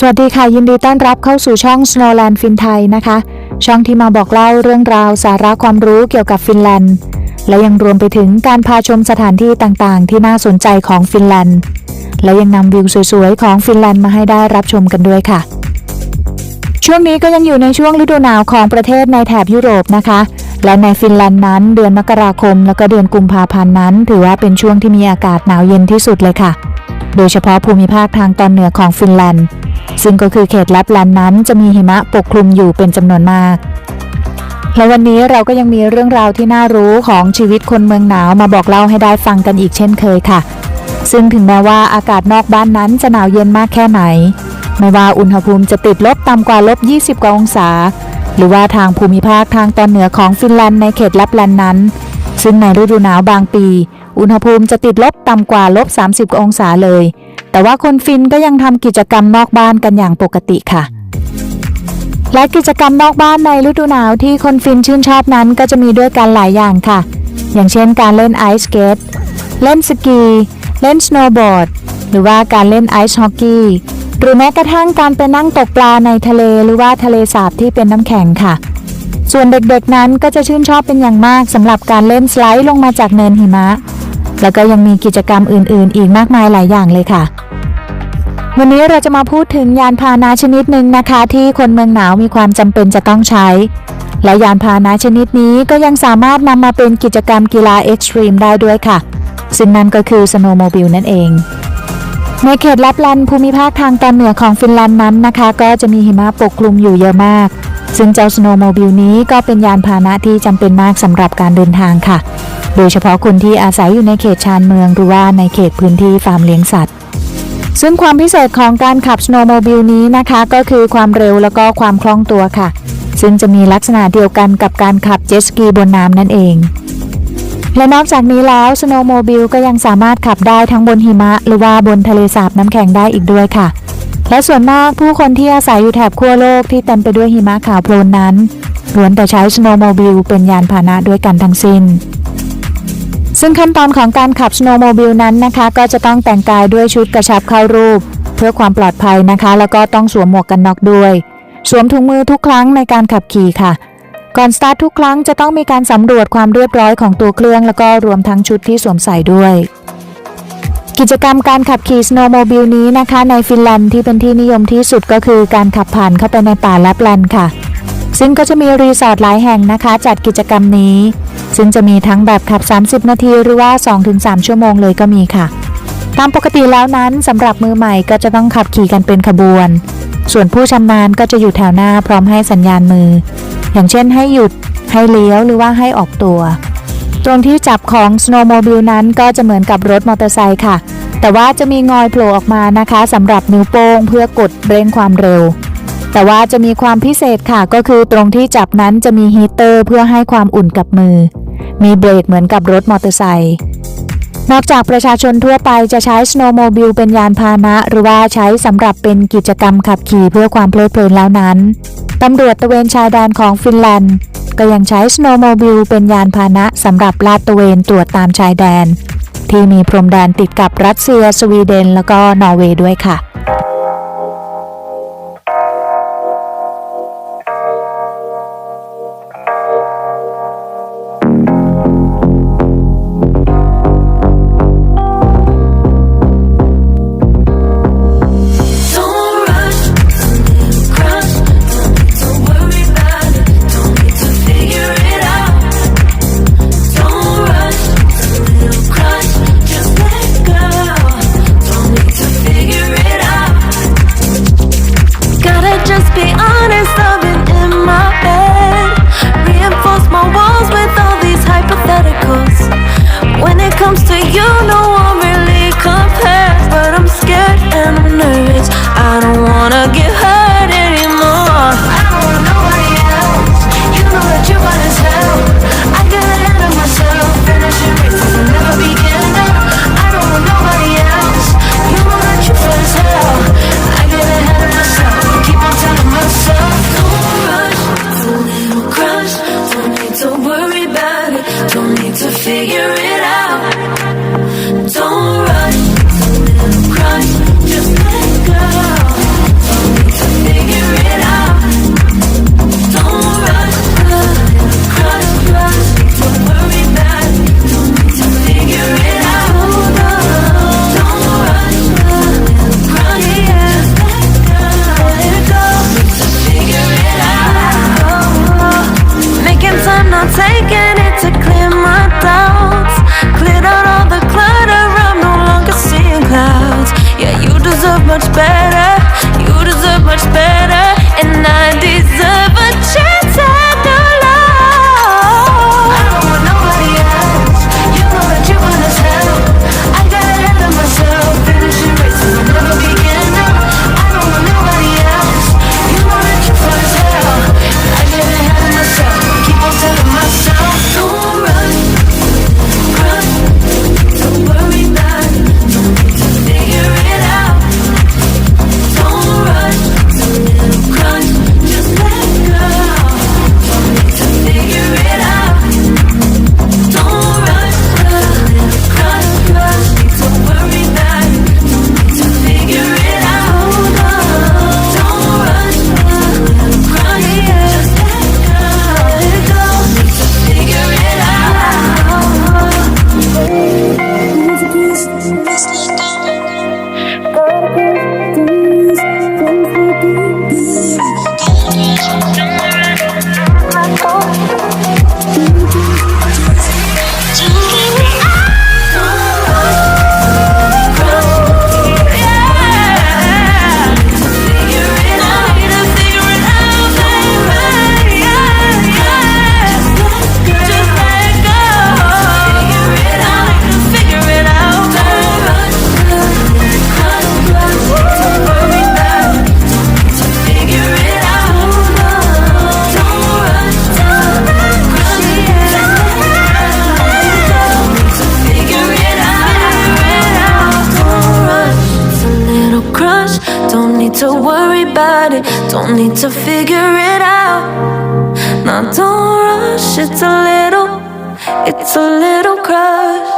สวัสดีค่ะ ยินดีต้อนรับเข้าสู่ช่อง Snowland ฟินไทยนะคะ ช่องที่มาบอกเล่าเรื่องราวสาระความรู้เกี่ยวกับฟินแลนด์ และยังรวมไปถึงการพาชมสถานที่ต่างๆ ที่น่าสนใจของฟินแลนด์ และยังนำวิวสวยๆ ของฟินแลนด์มาให้ได้รับชมกันด้วยค่ะ ช่วงนี้ก็ยังอยู่ในช่วงฤดูหนาวของประเทศในแถบยุโรปนะคะ และในฟินแลนด์นั้นเดือนมกราคม แล้วก็เดือนกุมภาพันธ์นั้น ถือว่าเป็นช่วงที่มีอากาศหนาวเย็นที่สุดเลยค่ะ โดยเฉพาะภูมิภาคทางตอนเหนือของฟินแลนด์ ซึ่งก็คือเขตแลปแลนด์นั้นจะมีหิมะปกคลุมอยู่เป็นจำนวนมาก และวันนี้เราก็ยังมีเรื่องราวที่น่ารู้ของชีวิตคนเมืองหนาวมาบอกเล่าให้ได้ฟังกันอีกเช่นเคยค่ะ ซึ่งถึงแม้ว่าอากาศนอกบ้านนั้นจะหนาวเย็นมากแค่ไหน ไม่ว่าอุณหภูมิจะติดลบต่ำกว่าลบ 20 กว่าองศา หรือว่าทางภูมิภาคทางตอนเหนือของฟินแลนด์ในเขตแลปแลนด์นั้น ซึ่งในฤดูหนาวบางปี อุณหภูมิจะติดลบต่ำกว่าลบ 30 องศาเลย แต่ว่าคนฟินก็ยังทำกิจกรรมนอกบ้านกันอย่างปกติค่ะ และกิจกรรมนอกบ้านในฤดูหนาวที่คนฟินชื่นชอบนั้นก็จะมีด้วยกันหลายอย่างค่ะ อย่างเช่นการเล่นไอซ์สเกตเล่นสกี เล่นสโนว์บอร์ด หรือว่าการเล่นไอซ์ฮอกกี้ หรือแม้กระทั่งการไปนั่งตกปลาในทะเลหรือว่าทะเลสาบที่เป็นน้ำแข็งค่ะส่วนเด็กๆนั้นก็จะชื่นชอบเป็นอย่างมากสำหรับการเล่นสไลด์ลงมาจากเนินหิมะ แล้วก็ยังมีกิจกรรมอื่นๆ อีกมากมายหลายอย่างเลยค่ะ วันนี้เราจะมาพูดถึงยานพาหนะชนิดหนึ่งนะคะ ที่คนเมืองหนาวมีความจำเป็นจะต้องใช้ และยานพาหนะชนิดนี้ก็ยังสามารถนำมาเป็นกิจกรรมกีฬาเอ็กซ์ตรีมได้ด้วยค่ะ ซึ่งนั่นก็คือสโนว์โมบิลนั่นเองในเขตลปแลนภูมิภาคทางตอนเหนือของฟินแลนด์นั้นนะคะ ก็จะมีหิมะปกคลุมอยู่เยอะมาก ซึ่งเจ้าสโนว์โมบิลนี้ก็เป็นยานพาหนะที่จำเป็นมากสำหรับการเดินทางค่ะ โดยเฉพาะคนที่อาศัยอยู่ในเขตชานเมืองหรือว่าในเขตพื้นที่ฟาร์มเลี้ยงสัตว์ซึ่งความพิเศษของการขับสโนว์โมบิลนี้นะคะ ก็คือความเร็วแล้วก็ความคล่องตัวค่ะ ซึ่งจะมีลักษณะเดียวกันกับการขับเจ็ตสกีบนน้ำนั่นเอง และนอกจากนี้แล้วสโนว์โมบิลก็ยังสามารถขับได้ทั้งบนหิมะ หรือว่าบนทะเลสาบน้ำแข็งได้อีกด้วยค่ะ และส่วนมากผู้คนที่อาศัยอยู่แถบขั้วโลกที่เต็มไปด้วยหิมะขาวโพลนนั้นล้วนแต่ใช้สโนว์โมบิลเป็นยานพาหนะด้วยกันทั้งสิ้น ซึ่งขั้นตอนของการขับสโนว์โมบิลนั้นนะคะ ก็จะต้องแต่งกายด้วยชุดกระชับเข้ารูป เพื่อความปลอดภัยนะคะ แล้วก็ต้องสวมหมวกกันน็อกด้วย สวมถุงมือทุกครั้งในการขับขี่ค่ะ ก่อนสตาร์ททุกครั้งจะต้องมีการสำรวจความเรียบร้อยของตัวเครื่อง แล้วก็รวมทั้งชุดที่สวมใส่ด้วย กิจกรรมการขับขี่สโนว์โมบิลนี้นะคะ ในฟินแลนด์ที่เป็นที่นิยมที่สุดก็คือการขับผ่านเข้าไปในป่าแลปแลนด์ค่ะ ซึ่งก็จะมีรีสอร์ทหลายแห่งนะคะ จัดกิจกรรมนี้ ซึ่งจะมีทั้งแบบขับ 30 นาทีหรือว่า 2-3 ชั่วโมงเลยก็มีค่ะ ตามปกติแล้วนั้นสำหรับมือใหม่ก็จะต้องขับขี่กันเป็นขบวน ส่วนผู้ชำนาญก็จะอยู่แถวหน้าพร้อมให้สัญญาณมือ อย่างเช่นให้หยุดให้เลี้ยวหรือว่าให้ออกตัว ตรงที่จับของสโนว์โมบิลนั้นก็จะเหมือนกับรถมอเตอร์ไซค์ค่ะ แต่ว่าจะมีงอยโผล่ออกมานะคะสำหรับนิ้วโป้งเพื่อกดเร่งความเร็ว แต่ว่าจะมีความพิเศษค่ะก็คือตรงที่จับนั้นจะมีฮีเตอร์เพื่อให้ความอุ่นกับมือ มีเบรกเหมือนกับรถมอเตอร์ไซค์นอกจากประชาชนทั่วไปจะใช้สโนว์โมบิลเป็นยานพาหนะ หรือว่าใช้สำหรับเป็นกิจกรรมขับขี่เพื่อความเพลิดเพลินแล้วนั้นตำรวจตะเวนชายแดนของฟินแลนด์ ก็ยังใช้สโนว์โมบิลเป็นยานพาหนะสำหรับลาดตระเวนตรวจตามชายแดน ที่มีพรมแดนติดกับรัสเซีย สวีเดน แล้วก็นอร์เวย์ด้วยค่ะ Don't need to figure it out. Now don't rush, it's a little, it's a little crush.